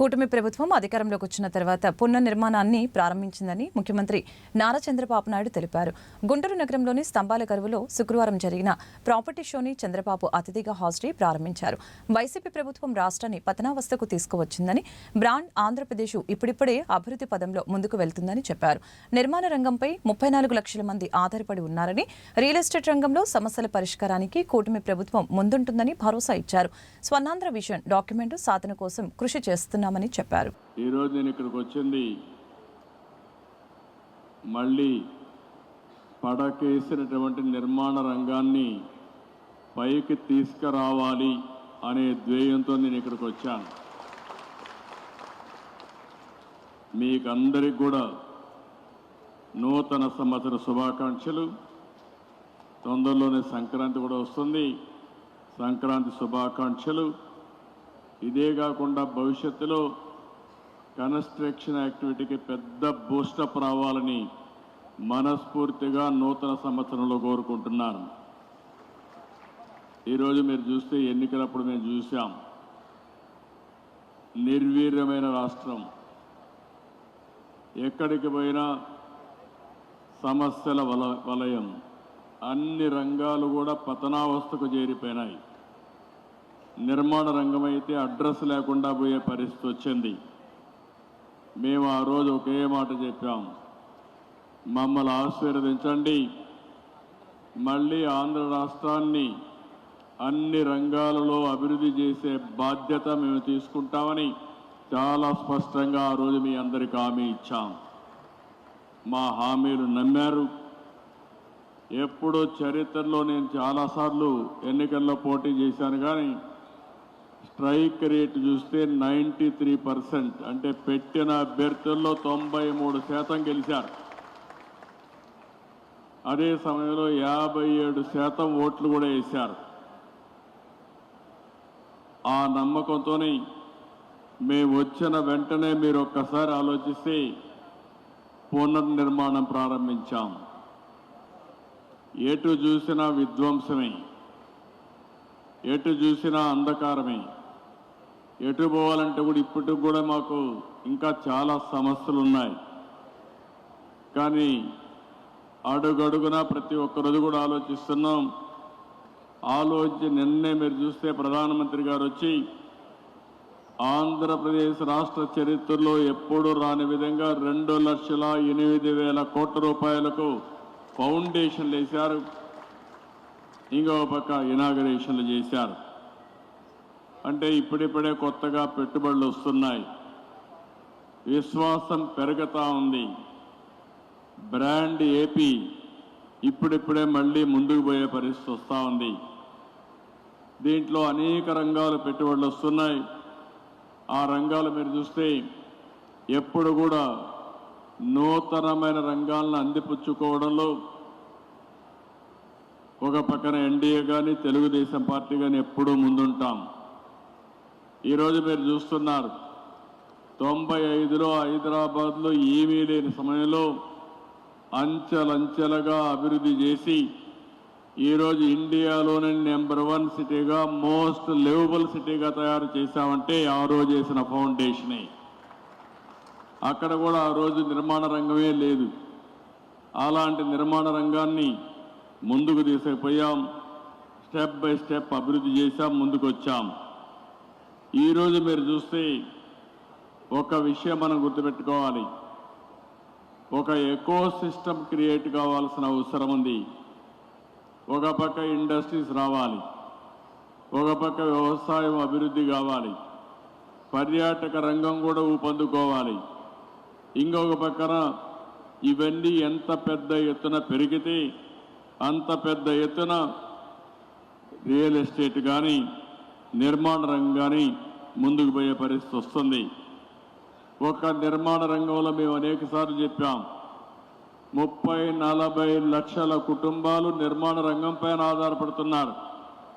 కూటమి ప్రభుత్వం అధికారంలోకి వచ్చిన తర్వాత పునర్నిర్మాణాన్ని ప్రారంభించిందని ముఖ్యమంత్రి నారా చంద్రబాబు నాయుడు తెలిపారు. గుంటూరు నగరంలోని స్తంభాల కరువులో శుక్రవారం జరిగిన ప్రాపర్టీ షోని చంద్రబాబు అతిథిగా హాజరై ప్రారంభించారు. వైసీపీ ప్రభుత్వం రాష్ట్రాన్ని పతనావస్థకు తీసుకువచ్చిందని బ్రాండ్ ఆంధ్రప్రదేశ్ ఇప్పుడిప్పుడే అభివృద్ధి పదంలో ముందుకు వెళ్తుందని చెప్పారు. నిర్మాణ రంగంపై ముప్పై నాలుగు లక్షల మంది ఆధారపడి ఉన్నారని రియల్ ఎస్టేట్ రంగంలో సమస్యల పరిష్కారానికి కూటమి ప్రభుత్వం ముందుంటుందని భరోసా ఇచ్చారు. స్వర్ణాంధ్ర విజన్ డాక్యుమెంటు సాధన కోసం కృషి చేస్తున్నారు చేస్తున్నామని చెప్పారు. ఈరోజు నేను ఇక్కడికి వచ్చింది మళ్ళీ పడకేసినటువంటి నిర్మాణ రంగాన్ని పైకి తీసుకురావాలి అనే ధ్యేయంతో నేను ఇక్కడికి వచ్చాను. మీకందరికి కూడా నూతన సంవత్సర శుభాకాంక్షలు. తొందరలోనే సంక్రాంతి కూడా వస్తుంది. సంక్రాంతి శుభాకాంక్షలు. ఇదే కాకుండా భవిష్యత్తులో కన్స్ట్రక్షన్ యాక్టివిటీకి పెద్ద బూస్టప్ రావాలని మనస్ఫూర్తిగా నూతన సంవత్సరంలో కోరుకుంటున్నాను. ఈరోజు మీరు చూస్తే ఎన్నికలప్పుడు మేము చూసాం నిర్వీర్యమైన రాష్ట్రం. ఎక్కడికి పోయినా సమస్యల వల వలయం. అన్ని రంగాలు కూడా పతనావస్థకు చేరిపోయినాయి. నిర్మాణ రంగం అయితే అడ్రస్ లేకుండా పోయే పరిస్థితి వచ్చింది. మేము ఆ రోజు ఒకే మాట చెప్పాం. మమ్మల్ని ఆశీర్వదించండి. మళ్ళీ ఆంధ్ర రాష్ట్రాన్ని అన్ని రంగాలలో అభివృద్ధి చేసే బాధ్యత మేము తీసుకుంటామని చాలా స్పష్టంగా ఆ రోజు మీ అందరికి హామీ ఇచ్చాం. మా హామీలు నమ్మారు. ఎప్పుడో చరిత్రలో నేను చాలాసార్లు ఎన్నికల్లో పోటీ చేశాను కానీ స్ట్రైక్ రేట్ చూస్తే నైంటీ త్రీ పర్సెంట్. అంటే పెట్టిన అభ్యర్థుల్లో తొంభై మూడు శాతం గెలిచారు. అదే సమయంలో యాభై ఏడు శాతం ఓట్లు కూడా వేశారు. ఆ నమ్మకంతోనే మేము వచ్చిన వెంటనే మీరు ఒక్కసారి ఆలోచిస్తే పునర్నిర్మాణం ప్రారంభించాం. ఎటు చూసినా విధ్వంసమే. ఎటు చూసినా అంధకారమే. ఎటు పోవాలంటే కూడా ఇప్పటికి కూడా మాకు ఇంకా చాలా సమస్యలు ఉన్నాయి కానీ అడుగడుగున ప్రతి ఒక్కరోజు కూడా ఆలోచిస్తున్నాం. ఆలోచించి నిన్నే మీరు చూస్తే ప్రధానమంత్రి గారు వచ్చి ఆంధ్రప్రదేశ్ రాష్ట్ర చరిత్రలో ఎప్పుడూ రాని విధంగా రెండు లక్షల ఎనిమిది వేల కోట్ల రూపాయలకు ఫౌండేషన్లు వేశారు. ఇంకో పక్క ఇనాగరేషన్లు చేశారు. అంటే ఇప్పుడిప్పుడే కొత్తగా పెట్టుబడులు వస్తున్నాయి. విశ్వాసం పెరుగుతూ ఉంది. బ్రాండ్ ఏపీ ఇప్పుడిప్పుడే మళ్ళీ ముందుకు పోయే పరిస్థితి వస్తూ ఉంది. దీంట్లో అనేక రంగాలు పెట్టుబడులు వస్తున్నాయి. ఆ రంగాలు మీరు చూస్తే ఎప్పుడు కూడా నూతనమైన రంగాలను అందిపుచ్చుకోవడంలో ఒక పక్కన ఎన్డీఏ కానీ తెలుగుదేశం పార్టీ కానీ ఎప్పుడూ ముందుంటాం. ఈరోజు మీరు చూస్తున్నారు. తొంభై ఐదులో హైదరాబాద్లో ఏమీ లేని సమయంలో అంచెలంచెలుగా అభివృద్ధి చేసి ఈరోజు ఇండియాలోనే నెంబర్ వన్ సిటీగా మోస్ట్ లివబుల్ సిటీగా తయారు చేశామంటే ఆ రోజు చేసిన ఫౌండేషనే. అక్కడ కూడా ఆ రోజు నిర్మాణ రంగమే లేదు. అలాంటి నిర్మాణ రంగాన్ని ముందుకు తీసుకుపోయాం. స్టెప్ బై స్టెప్ అభివృద్ధి చేశాం ముందుకు వచ్చాం ఈరోజు మీరు చూస్తే ఒక విషయం మనం గుర్తుపెట్టుకోవాలి. ఒక ఎకో సిస్టమ్ క్రియేట్ కావాల్సిన అవసరం ఉంది. ఒక పక్క ఇండస్ట్రీస్ రావాలి. ఒక పక్క వ్యవసాయం అభివృద్ధి కావాలి. పర్యాటక రంగం కూడా ఊపందుకోవాలి. ఇంకొక పక్కన ఇవన్నీ ఎంత పెద్ద ఎత్తున పెరిగితే అంత పెద్ద ఎత్తున రియల్ ఎస్టేట్ కానీ నిర్మాణ రంగాన్ని ముందుకు పోయే పరిస్థితి వస్తుంది. ఒక నిర్మాణ రంగంలో మేము అనేక సార్లు చెప్పాం. ముప్పై నలభై లక్షల కుటుంబాలు నిర్మాణ రంగంపైన ఆధారపడుతున్నారు.